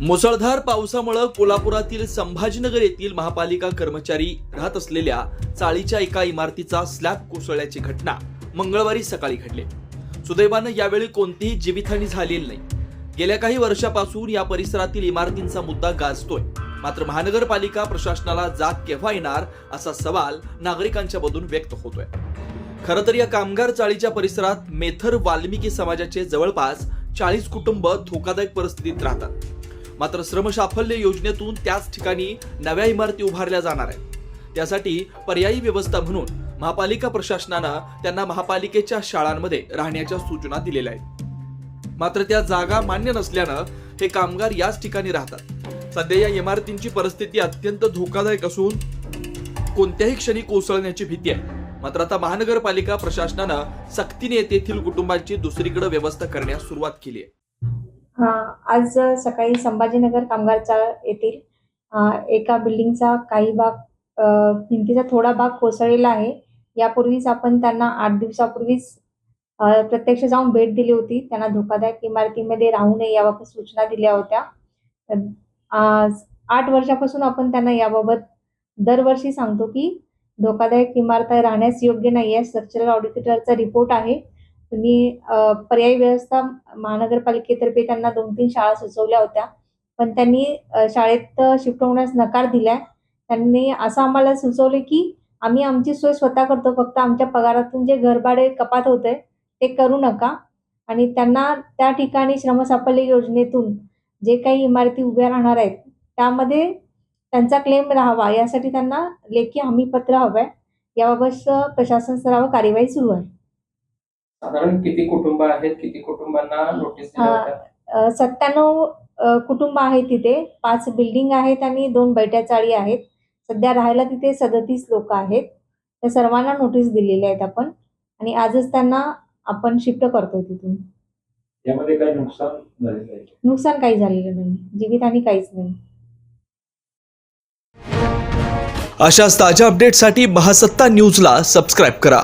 मुसळधार पावसामुळे कोल्हापुरातील संभाजीनगर येथील महापालिका कर्मचारी राहत असलेल्या चाळीच्या एका इमारतीचा स्लॅब कोसळल्याची घटना मंगळवारी सकाळी घडली. सुदैवानं यावेळी कोणतीही जीवितहानी झालेली नाही. गेल्या काही वर्षापासून या परिसरातील इमारतींचा मुद्दा गाजतोय. मात्र महानगरपालिका प्रशासनाला जाग केव्हा येणार असा सवाल नागरिकांच्या मधून व्यक्त होतोय. खरं तर या कामगार चाळीच्या परिसरात मेथर वाल्मिकी समाजाचे जवळपास चाळीस कुटुंब धोकादायक परिस्थितीत राहतात. मात्र श्रमसाफल्य योजनेतून त्याच ठिकाणी नव्या इमारती उभारल्या जाणार आहेत. त्यासाठी पर्यायी व्यवस्था म्हणून महापालिका प्रशासनानं त्यांना महापालिकेच्या शाळांमध्ये राहण्याच्या सूचना दिलेल्या आहेत. मात्र त्या जागा मान्य नसल्यानं हे कामगार याच ठिकाणी राहतात. सध्या या इमारतींची परिस्थिती अत्यंत धोकादायक असून कोणत्याही क्षणी कोसळण्याची भीती आहे. मात्र आता महानगरपालिका प्रशासनानं सक्तीने तेथील कुटुंबांची दुसरीकडे व्यवस्था करण्यास सुरुवात केली आहे. आज सकाळी संभाजीनगर कामगार चाळ येथील एका बिल्डिंगचा काही भाग भिंतीचा थोडा भाग कोसळलेला आहे. यापूर्वीच आपण त्यांना आठ दिवसापूर्वीच प्रत्यक्ष जाऊन भेट दिली होती. त्यांना धोकादायक इमारतीमध्ये राहू नये याबाबत सूचना दिल्या होत्या. तर आज आठ वर्षापासून आपण त्यांना याबाबत दरवर्षी सांगतो की धोकादायक इमारत राहण्यास योग्य नाही आहे स्ट्रक्चरल ऑडिटरचा रिपोर्ट आहे. तुम्ही पर्यायी व्यवस्था महानगरपालिकेतर्फे त्यांना दोन तीन शाळा सुचवल्या होत्या. पण त्यांनी शाळेत शिफ्ट होण्यास नकार दिलाय. त्यांनी असं आम्हाला सुचवले की आम्ही आमची सोय स्वतः करतो. फक्त आमच्या पगारातून जे घरभाडे कपात होते ते करू नका. आणि त्यांना त्या ठिकाणी श्रमसाफल्य योजनेतून जे काही इमारती उभ्या राहणार आहेत त्यामध्ये त्यांचा क्लेम राहावा. यासाठी त्यांना लेखी हमीपत्र हवंय. याबाबत प्रशासन स्तरावर कार्यवाही सुरू आहे. साधारण किती कुटुंब आहेत? किती कुटुंबांना नोटीस दिल्या हा. होत्या? सत्त्याण्णव कुटुंब आहेत तिथे. पाच बिल्डिंग आहेत आणि दोन बैठ्या चाळी आहेत. सध्या राहायला तिथे सदतीस लोक आहेत. त्या सर्वांना नोटीस दिलेल्या आहेत आपण. आणि आजच त्यांना आपण शिफ्ट करतो तिथून. यामध्ये काही नुकसान झालेलं आहे? नुकसान काही झालेलं नाही. जीवितहानी काहीच नाही. अशाच ताज्या अपडेटसाठी महासत्ता न्यूजला सबस्क्राईब करा.